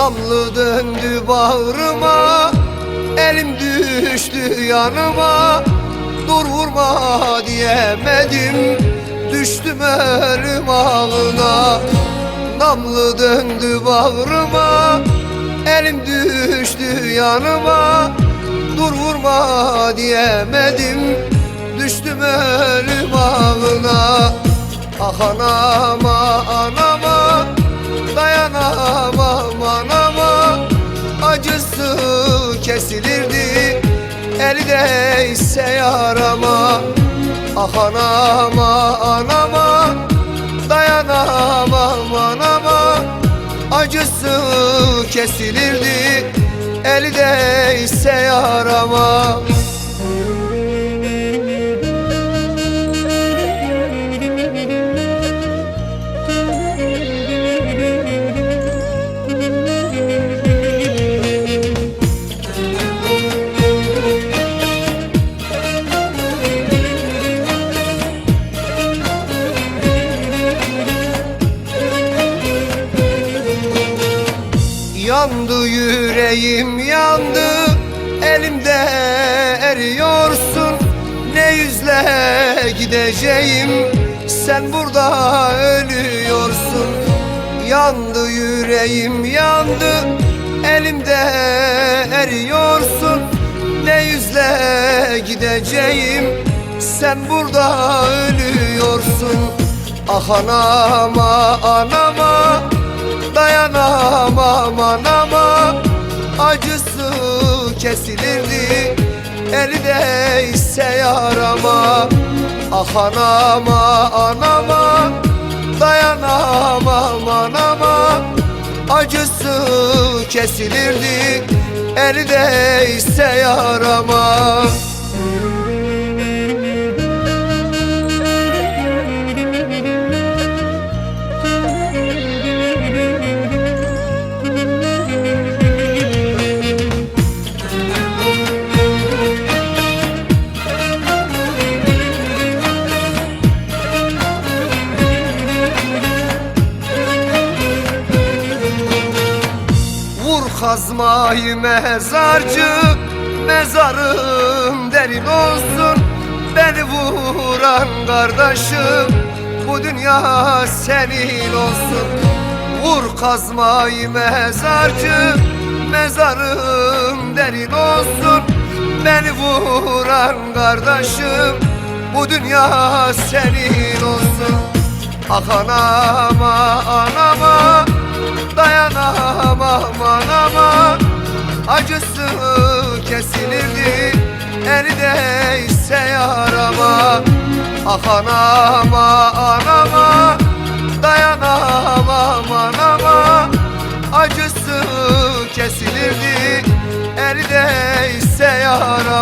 Namlı döndü bağrıma Elim düştü yanıma. Dur vurma diyemedim Düştüm ölüm ağına Namlı döndü bağrıma Elim düştü yanıma. Dur vurma diyemedim Düştüm ölüm ağına Ah anama anama kesilirdi. Eli değse yarama Ah anama anama. Dayanamam anama. Acısı kesilirdi. Eli değse yarama Yandı yüreğim yandı. Elimde eriyorsun. Ne yüzle gideceğim? Sen burada ölüyorsun. Yandı yüreğim yandı. Elimde eriyorsun. Ne yüzle gideceğim? Sen burada ölüyorsun. Ah anama anama Dayanamam anama Acısı kesilirdi. Eli değse yarama. Ah anama anama. Dayanamam anama Acısı kesilirdi. Eli değse yarama Vur kazmayı mezarcı Mezarım derin olsun. Beni vuran kardeşim Bu dünya senin olsun. Vur kazmayı mezarcı Mezarım derin olsun. Beni vuran kardeşim Bu dünya senin olsun. Ah anama anama kesilirdi. Neredeyse yarama Ah anama anama Dayanamam anama. Acısı kesilirdi. Neredeyse yarama.